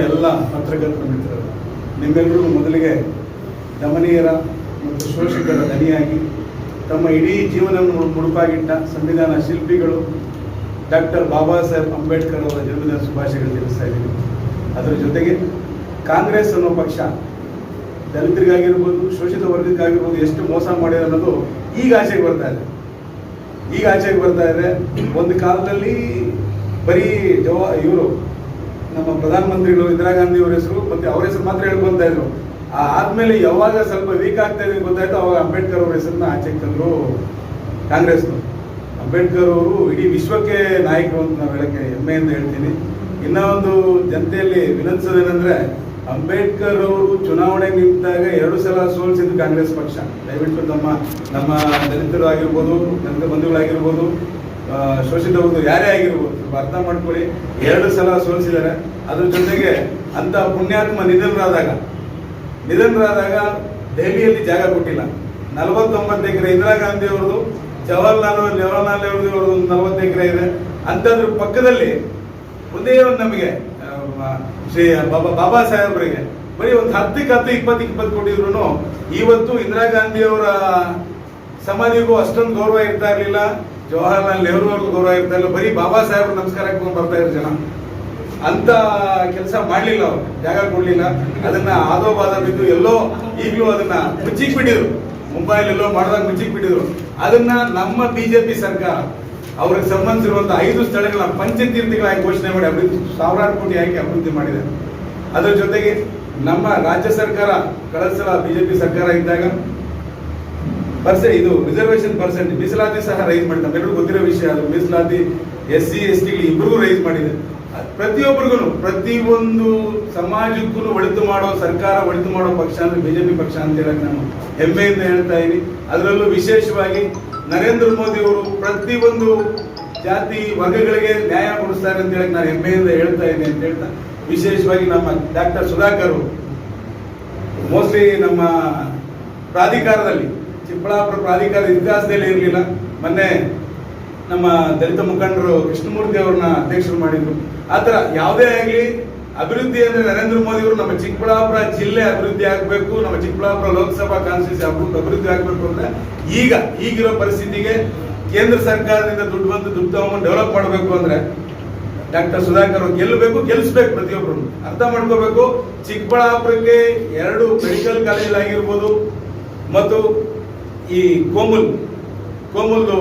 ಎಲ್ಲ ಪತ್ರಕರ್ತರ ಮಿತ್ರರು ನಿಮ್ಮೆಲ್ಲರಿಗೂ ಮೊದಲಿಗೆ ದಮನೀಯರ ಮತ್ತು ಶೋಷಕರ ಧನಿಯಾಗಿ ತಮ್ಮ ಇಡೀ ಜೀವನವನ್ನು ಮುಡುಪಾಗಿಟ್ಟ ಸಂವಿಧಾನ ಶಿಲ್ಪಿಗಳು ಡಾಕ್ಟರ್ ಬಾಬಾ ಸಾಹೇಬ್ ಅಂಬೇಡ್ಕರ್ ಅವರ ಜನ್ಮದಿನ ಶುಭಾಶಯಗಳು ತಿಳಿಸ್ತಾ ಇದ್ದೀನಿ. ಅದರ ಜೊತೆಗೆ ಕಾಂಗ್ರೆಸ್ ಅನ್ನೋ ಪಕ್ಷ ದಲಿತರಿಗಾಗಿರ್ಬೋದು, ಶೋಷಿತ ವರ್ಗಕ್ಕಾಗಿರ್ಬೋದು ಎಷ್ಟು ಮೋಸ ಮಾಡಿದೆ ಅನ್ನೋದು ಈಗ ಆಚೆಗೆ ಬರ್ತಾ ಇದೆ. ಈಗ ಆಚೆಗೆ ಬರ್ತಾ ಇದೆ. ಒಂದು ಕಾಲದಲ್ಲಿ ಬರೀ ಜವಾ ಇವರು ನಮ್ಮ ಪ್ರಧಾನಮಂತ್ರಿಗಳು ಇಂದಿರಾ ಗಾಂಧಿ ಅವರ ಹೆಸರು, ಮತ್ತೆ ಅವ್ರ ಹೆಸರು ಮಾತ್ರ ಹೇಳ್ಕೊಂತ ಇದ್ರು. ಆದ್ಮೇಲೆ ಯಾವಾಗ ಸ್ವಲ್ಪ ವೀಕ್ ಆಗ್ತಾ ಇದೆ ಗೊತ್ತಾಯ್ತು, ಅವಾಗ ಅಂಬೇಡ್ಕರ್ ಅವ್ರ ಹೆಸರನ್ನ ಆಚೆ ತಂದ್ರು ಕಾಂಗ್ರೆಸ್ನು ಅಂಬೇಡ್ಕರ್ ಅವರು ಇಡೀ ವಿಶ್ವಕ್ಕೆ ನಾಯಕರು ಅಂತ ನಾವು ಹೇಳಕ್ಕೆ ಹೆಮ್ಮೆಯಿಂದ ಹೇಳ್ತೀನಿ. ಇನ್ನ ಒಂದು ಜನತೆಯಲ್ಲಿ ವಿನಂತಿಸೋದೇನೆಂದ್ರೆ, ಅಂಬೇಡ್ಕರ್ ಅವರು ಚುನಾವಣೆ ನಿಂತಾಗ ಎರಡು ಸಲ ಸೋಲಿಸಿದ್ದು ಕಾಂಗ್ರೆಸ್ ಪಕ್ಷ. ದಯವಿಟ್ಟು ನಮ್ಮ ನಮ್ಮ ದಲಿತರು ಆಗಿರ್ಬೋದು, ದಲಿತ ಬಂಧುಗಳಾಗಿರ್ಬೋದು ಆ, ಶೋಷಿತ ವರ್ಗ ಯಾರೇ ಆಗಿರ್ಬೋದು ಅರ್ಥ ಮಾಡ್ಕೊಳ್ಳಿ. ಎರಡು ಸಲ ಸೋಲಿಸಿದ್ದಾರೆ. ಅದ್ರ ಜೊತೆಗೆ ಅಂತ ಪುಣ್ಯಾತ್ಮ ನಿಧನರಾದಾಗ ನಿಧನರಾದಾಗ ದೆಹಲಿಯಲ್ಲಿ ಜಾಗ ಕೊಟ್ಟಿಲ್ಲ. ನಲವತ್ತೊಂಬತ್ತು ಎಕರೆ ಇಂದಿರಾ ಗಾಂಧಿ ಅವ್ರದ್ದು ಜವಾಹರ್ಲಾಲ್ ಜವಾಹರ್ಲಾಲ್ ನೆಹರು ಅವ್ರದ್ದು ಒಂದು ನಲವತ್ತು ಎಕರೆ ಇದೆ. ಅಂತದ್ರ ಪಕ್ಕದಲ್ಲಿ ಒಂದೇ ಒಂದು ನಮಗೆ ಶ್ರೀ ಬಾಬಾ ಬಾಬಾ ಸಾಹೇಬ್ರಿಗೆ ಬರೀ ಒಂದು ಹತ್ತಕ್ಕೆ ಹತ್ತು ಇಪ್ಪತ್ತು ಇಪ್ಪತ್ತು ಕೊಟ್ಟಿದ್ರು ಇವತ್ತು ಇಂದಿರಾ ಗಾಂಧಿ ಅವರ ಸಮಾಧಿಗೂ ಅಷ್ಟೊಂದು ಗೌರವ ಇರ್ತಾ ಇರಲಿಲ್ಲ. ಜವಾಹರ್ಲಾಲ್ ನೆಹರು ಅವ್ರಿಗೆ ಗೌರವ ಇರ್ತಾ ಬರೀ ಬಾಬಾ ಸಾಹೇಬ್ರು ನಮಸ್ಕಾರ ಹಾಕೊಂಡು ಬರ್ತಾ ಇದ್ರು ಜನ. ಅಂತ ಕೆಲಸ ಮಾಡ್ಲಿಲ್ಲ ಅವ್ರು. ಜಾಗ ಕೊಡ್ಲಿಲ್ಲ. ಅದನ್ನ ಆದೋ ಬಾದ ಬಿದ್ದು ಎಲ್ಲೋ ಈಗಲೂ ಅದನ್ನ ಮುಚ್ಚಿಕ್ ಬಿಟ್ಟಿದ್ರು ಮುಂಬೈಲಿ ಎಲ್ಲೋ ಮಾಡಿದಾಗ ಮುಚ್ಚಿಕ್ ಬಿಟ್ಟಿದ್ರು ಅದನ್ನ ನಮ್ಮ ಬಿಜೆಪಿ ಸರ್ಕಾರ ಅವ್ರಿಗೆ ಸಂಬಂಧಿಸಿರುವಂತಹ ಐದು ಸ್ಥಳಗಳ ಪಂಚತೀರ್ಥಗಳಾಗಿ ಘೋಷಣೆ ಮಾಡಿ ಅಭಿವೃದ್ಧಿ, ಸಾವಿರಾರು ಕೋಟಿ ಹಾಕಿ ಅಭಿವೃದ್ಧಿ ಮಾಡಿದೆ. ಅದರ ಜೊತೆಗೆ ನಮ್ಮ ರಾಜ್ಯ ಸರ್ಕಾರ ಕಳೆದ ಸಲ ಬಿಜೆಪಿ ಸರ್ಕಾರ ಇದ್ದಾಗ ಪರ್ಸೆಂಟ್ ಇದು ರಿಸರ್ವೇಶನ್ ಪರ್ಸೆಂಟ್ ಮೀಸಲಾತಿ ಸಹ ರೈಸ್ ಮಾಡಿದೆ ನಮ್ಮೆಲ್ಲರಿಗೂ ಗೊತ್ತಿರೋ ವಿಷಯ ಅದು. ಮೀಸಲಾತಿ ಎಸ್ ಸಿ ಎಸ್ ಟಿ ಇಬ್ಬರಿಗೂ ರೈಸ್ ಮಾಡಿದೆ ಪ್ರತಿಯೊಬ್ಬರಿಗೂ ಪ್ರತಿಯೊಂದು ಸಮಾಜಕ್ಕೂ ಒಳಿತು ಮಾಡೋ, ಸರ್ಕಾರ ಒಳಿತು ಮಾಡೋ ಪಕ್ಷ ಅಂದ್ರೆ ಬಿಜೆಪಿ ಪಕ್ಷ ಅಂತ ಹೇಳಕ್ ನಾನು ಹೆಮ್ಮೆಯಿಂದ ಹೇಳ್ತಾ ಇದ್ದೀನಿ ಅದರಲ್ಲೂ ವಿಶೇಷವಾಗಿ ನರೇಂದ್ರ ಮೋದಿ ಅವರು ಪ್ರತಿಯೊಂದು ಜಾತಿ ವರ್ಗಗಳಿಗೆ ನ್ಯಾಯ ಕೊಡಿಸ್ತಾರೆ ಅಂತ ಹೇಳಕ್ ನಾನು ಹೆಮ್ಮೆಯಿಂದ ಹೇಳ್ತಾ ಇದ್ದೀನಿ ಅಂತ ಹೇಳ್ತಾ. ವಿಶೇಷವಾಗಿ ನಮ್ಮ ಡಾಕ್ಟರ್ ಸುಧಾಕರ್ ಮೋಸ್ಟ್ಲಿ ನಮ್ಮ ಪ್ರಾಧಿಕಾರದಲ್ಲಿ ಚಿಕ್ಕಬಳ್ಳಾಪುರ ಪ್ರಾಧಿಕಾರದ ಇತಿಹಾಸದಲ್ಲಿ ಇರಲಿಲ್ಲ. ಮೊನ್ನೆ ನಮ್ಮ ದಲಿತ ಮುಖಂಡರು ಕೃಷ್ಣಮೂರ್ತಿ ಅವ್ರನ್ನ ಅಧ್ಯಕ್ಷರು ಮಾಡಿದ್ರು. ಆ ಥರ ಯಾವುದೇ ಆಗಲಿ ಅಭಿವೃದ್ಧಿ ಅಂದ್ರೆ ನರೇಂದ್ರ ಮೋದಿ ಅವರು ನಮ್ಮ ಚಿಕ್ಕಬಳ್ಳಾಪುರ ಜಿಲ್ಲೆ ಅಭಿವೃದ್ಧಿ ಆಗಬೇಕು, ನಮ್ಮ ಚಿಕ್ಕಬಳ್ಳಾಪುರ ಲೋಕಸಭಾ ಕಾನ್ಸ್ಟಿಟ್ಯೂನ್ಸಿ ಅಭಿವೃದ್ಧಿ ಆಗಬೇಕು ಅಂದ್ರೆ ಈಗ, ಈಗಿರೋ ಪರಿಸ್ಥಿತಿಗೆ ಕೇಂದ್ರ ಸರ್ಕಾರದಿಂದ ದುಡ್ಡು ಬಂದು ದುಡ್ಡು ತಗೊಂಡು ಡೆವಲಪ್ ಮಾಡಬೇಕು ಅಂದ್ರೆ ಡಾಕ್ಟರ್ ಸುಧಾಕರ್ ಗೆಲ್ಲಬೇಕು, ಗೆಲ್ಲಿಸ್ಬೇಕು ಪ್ರತಿಯೊಬ್ಬರು ಅರ್ಥ ಮಾಡ್ಕೋಬೇಕು, ಚಿಕ್ಕಬಳ್ಳಾಪುರಕ್ಕೆ ಎರಡು ಮೆಡಿಕಲ್ ಕಾಲೇಜ್ ಆಗಿರ್ಬೋದು, ಮತ್ತು ಈ ಕೋಮುಲ್ ಕೋಮುಲ್ದು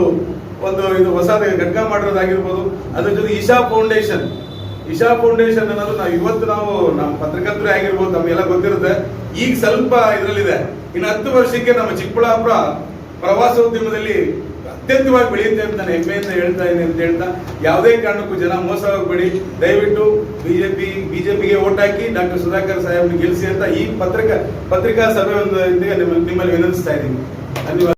ಒಂದು ಇದು ಹೊಸ ಘಟಕ ಮಾಡಿರೋದಾಗಿರ್ಬೋದು. ಅದ್ರ ಜೊತೆ ಇಶಾ ಫೌಂಡೇಶನ್. ಇಶಾ ಫೌಂಡೇಶನ್ ಅನ್ನೋದು ನಾವು ಇವತ್ತು ನಾವು ನಮ್ಮ ಪತ್ರಕರ್ತರೇ ಆಗಿರ್ಬೋದು, ನಮಗೆಲ್ಲ ಗೊತ್ತಿರುತ್ತೆ. ಈಗ ಸ್ವಲ್ಪ ಇದರಲ್ಲಿದೆ. ಇನ್ನು ಹತ್ತು ವರ್ಷಕ್ಕೆ ನಮ್ಮ ಚಿಕ್ಕಬಳ್ಳಾಪುರ ಪ್ರವಾಸೋದ್ಯಮದಲ್ಲಿ ಅತ್ಯಂತವಾಗಿ ಬೆಳೆಯುತ್ತೆ ಅಂತ ನಾನು ಹೆಮ್ಮೆಯಿಂದ ಹೇಳ್ತಾ ಇದ್ದೀನಿ ಅಂತ ಹೇಳ್ತಾ, ಯಾವುದೇ ಕಾರಣಕ್ಕೂ ಜನ ಮೋಸ ಹೋಗಬೇಡಿ ದಯವಿಟ್ಟು ಬಿಜೆಪಿ, ಬಿಜೆಪಿಗೆ ಓಟ್ ಹಾಕಿ ಡಾಕ್ಟರ್ ಸುಧಾಕರ್ ಸಾಹೇಬ್ನ ಗೆಲ್ಲಿಸಿ ಅಂತ ಈ ಪತ್ರಿಕಾ ಪತ್ರಿಕಾ ಸಭೆ ಒಂದು ನಿಮ್ಮಲ್ಲಿ ವಿನಂತಿಸ್ತಾ ಇದ್ದೀನಿ. ಧನ್ಯವಾದ.